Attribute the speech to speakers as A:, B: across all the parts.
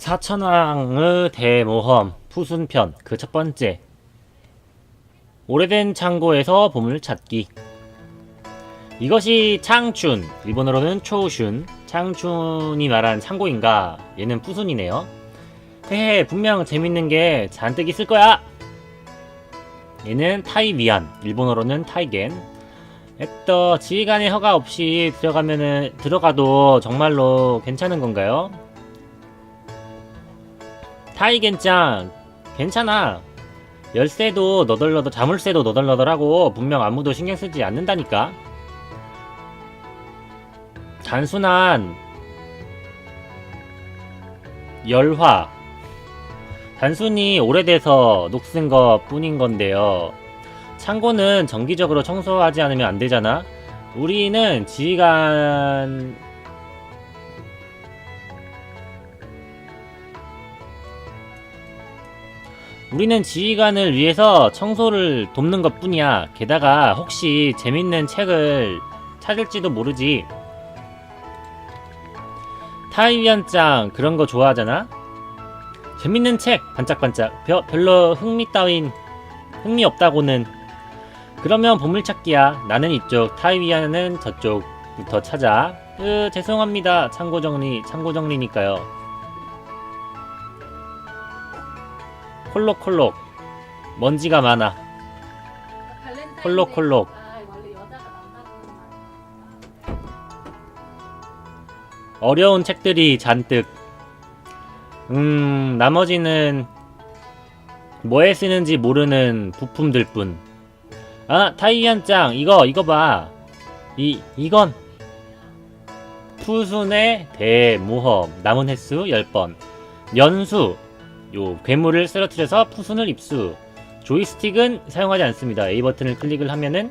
A: 사천왕의 대모험 푸순편 그 첫 번째. 오래된 창고에서 보물 찾기. 이것이 창춘 일본어로는 초슌 창춘이 말한 창고인가? 얘는 푸순이네요. 헤헤 분명 재밌는 게 잔뜩 있을 거야. 얘는 타이미안 일본어로는 타이겐. 에떠 지휘관의 허가 없이 들어가면은 들어가도 정말로 괜찮은 건가요? 타이겐짱 괜찮아. 열쇠도 너덜너덜 자물쇠도 너덜너덜하고 분명 아무도 신경 쓰지 않는다니까. 단순한 열화. 단순히 오래돼서 녹슨 것 뿐인 건데요. 창고는 정기적으로 청소하지 않으면 안 되잖아. 우리는 지휘관 우리는 지휘관을 위해서 청소를 돕는 것 뿐이야. 게다가 혹시 재밌는 책을 찾을지도 모르지. 타이위안짱 그런 거 좋아하잖아? 재밌는 책 반짝반짝 벼- 별로 흥미 따윈 흥미 없다고는 그러면 보물찾기야 나는 이쪽 타이위안은 저쪽부터 찾아 으 죄송합니다 참고 정리 참고 정리니까요 콜록콜록 먼지가 많아 콜록콜록.
B: 아.
A: 어려운 책들이 잔뜩 음 나머지는 뭐에 쓰는지 모르는 부품들 뿐. 아 타이안짱 이거 이거 봐. 이 이건 푸순의 대모험 남은 횟수 10번 연수 요 괴물을 쓰러뜨려서 푸순을 입수 조이스틱은 사용하지 않습니다 A 버튼을 클릭을 하면은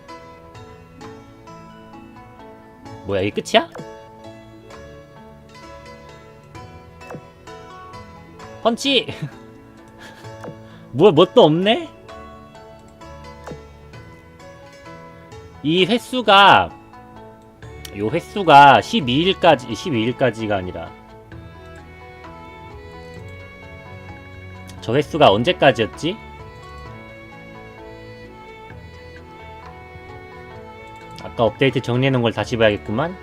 A: 뭐야 이게 끝이야? 펀치! 뭐, 뭣도 없네? 이 횟수가, 요 횟수가 12일까지, 12일까지가 아니라, 저 횟수가 언제까지였지? 아까 업데이트 정리해놓은 걸 다시 봐야겠구만.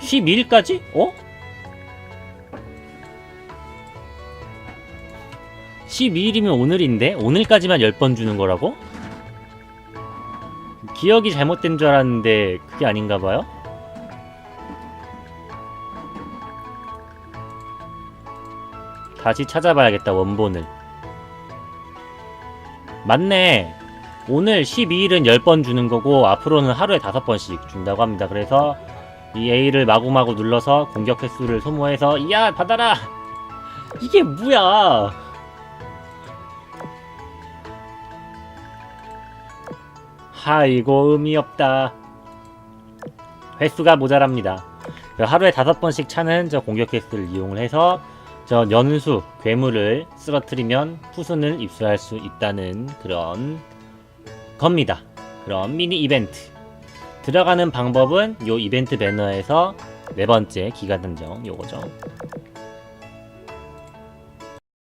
A: 12일까지? 어? 12일이면 오늘인데? 오늘까지만 10번 주는 거라고? 기억이 잘못된 줄 알았는데 그게 아닌가 봐요? 다시 찾아봐야겠다 원본을. 맞네. 오늘 12일은 10번 주는 거고 앞으로는 하루에 5번씩 준다고 합니다. 그래서 이 A를 마구마구 눌러서 공격 횟수를 소모해서 야 받아라! 이게 뭐야? 하이고 의미 없다. 횟수가 모자랍니다. 그 하루에 다섯 번씩 차는 저 공격 횟수를 이용을 해서 저 연수 괴물을 쓰러뜨리면 푸순을 입수할 수 있다는 그런 겁니다. 그런 미니 이벤트. 들어가는 방법은 요 이벤트 배너에서 네 번째 기가 등정 요거죠